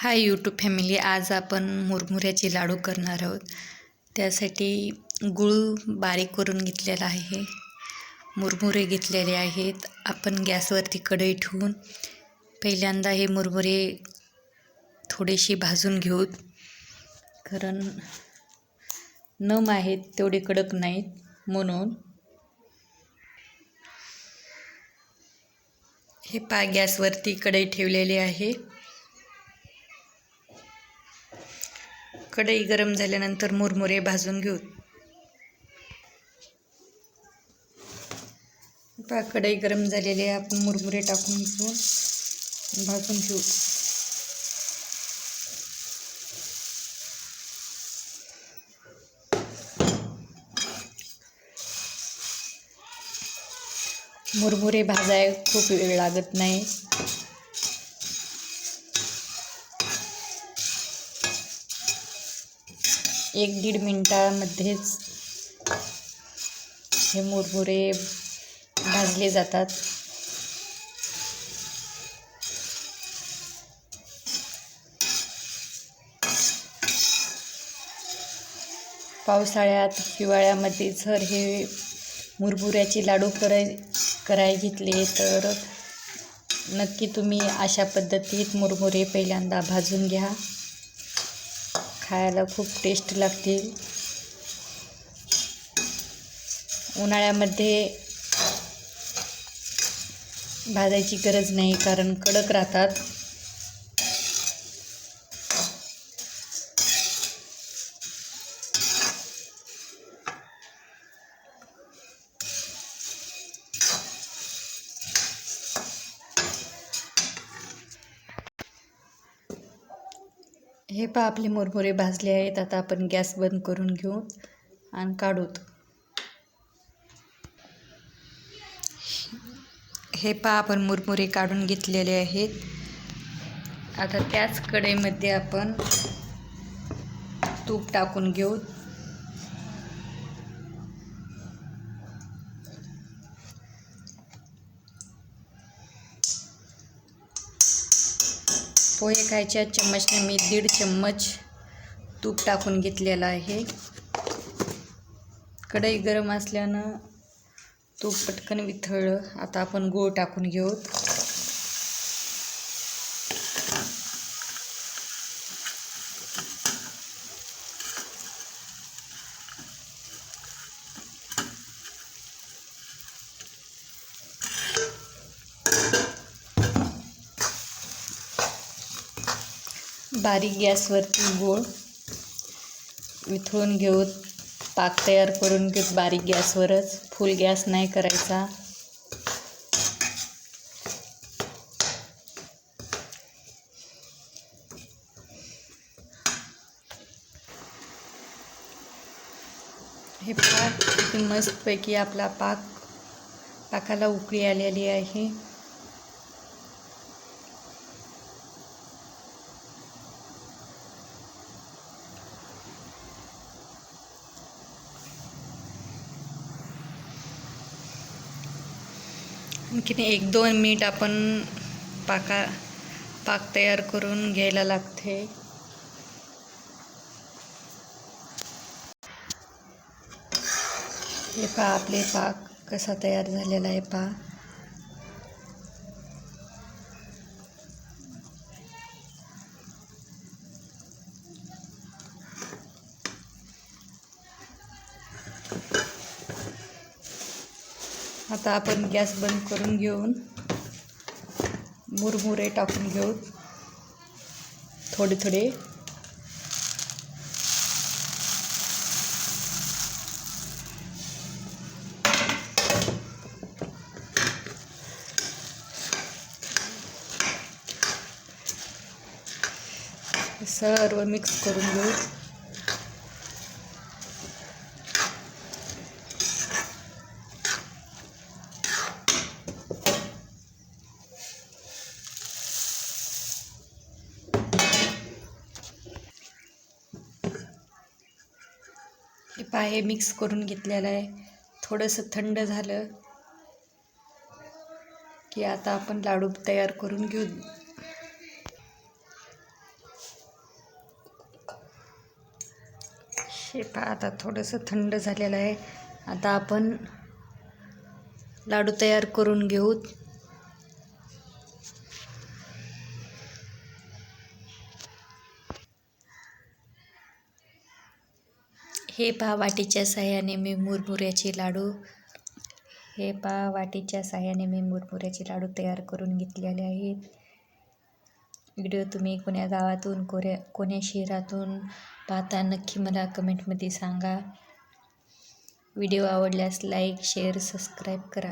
Hi YouTube family आज आपण मुरमुऱ्याचे लाडू करणार आहोत. त्यासाठी गूळ बारीक करून घेतलेला आहे. मुरमुरे घेतलेले आहेत. आपण गॅसवरती कढई ठेवून पहिल्यांदा हे मुरमुरे थोडेसे भाजून घेऊत कारण नम आहेत तेवढे कडक नाहीत म्हणून. हे पा गॅसवरती कढई ठेवलेली आहे. कढई गरम झाल्यानंतर मुरमुरे भाजून घेऊ. कढई गरम झालेले आपण मुरमुरे टाकून घेऊन भाजून घेऊ. मुरमुरे भाजाय खूप वेळ लागत नाही. एक दीड मिनटामध्येच हे मुरमुरे भाजले जातात. पावसाळ्यात हिवाळ्यामध्ये जर हे मुरमुऱ्याचे लाडू कराय कराय घेतले तर नक्की तुम्ही अशा पद्धतीत मुरमुरे पहिल्यांदा भाजून घ्या. खायला खूप टेस्ट लागतील उन्हाळ्यामध्ये भाजायची गरज नाही कारण कडक राहतात. हे पहा आपले मुरमुरे भाजले आहेत. आता आपण गॅस बंद करून घेऊ आणि काढूत. हे पहा आपण मुरमुरे काढून घेतलेले आहेत. आता त्याच कढईमध्ये आपण तूप टाकून घेऊ. पोहे खायच्या चम्मचने मी दीड चम्मच तूप टाकून घेतलेलं आहे. कढई गरम असल्यानं तूप पटकन विथळलं. आता आपण गूळ टाकून घेऊत बारीक गॅसवरती गूळ विथळून घेऊ पाक तयार करून घेऊ बारीक गॅसवरच. फुल गॅस नाही करायचा. हे पाक मस्तपैकी आपला पाक पाकाला उकळी आलेली आहे. आणखीन एक दोन मिनिट आपण पाका पाक तयार करून घ्यायला लागते. हे पहा आपले पाक कसा तयार झालेला आहे पहा. आता आपण गॅस बंद करून घेऊन मुरमुरे टाकून घेऊ. थोडे थोडे. सर्व मिक्स करून घेऊ. टिपा हे मिक्स करून घेतलेलं आहे. थोडंसं थंड झालं की आता आपण लाडू तयार करून घेऊ. शेपा आता थोडंसं थंड झालेलं आहे. आता आपण लाडू तयार करून घेऊ. हे पहा वाटीच्या साह्याने मी मुरमुऱ्याचे लाडू. हे पहा वाटीच्या साह्याने मी मुरमुऱ्याचे लाडू तयार करून घेतलेले आहेत. व्हिडिओ तुम्ही कोण्या गावातून कोऱ्या कोण्या शहरातून पाहता नक्की मला कमेंटमध्ये सांगा. व्हिडिओ आवडल्यास लाईक शेअर सबस्क्राईब करा.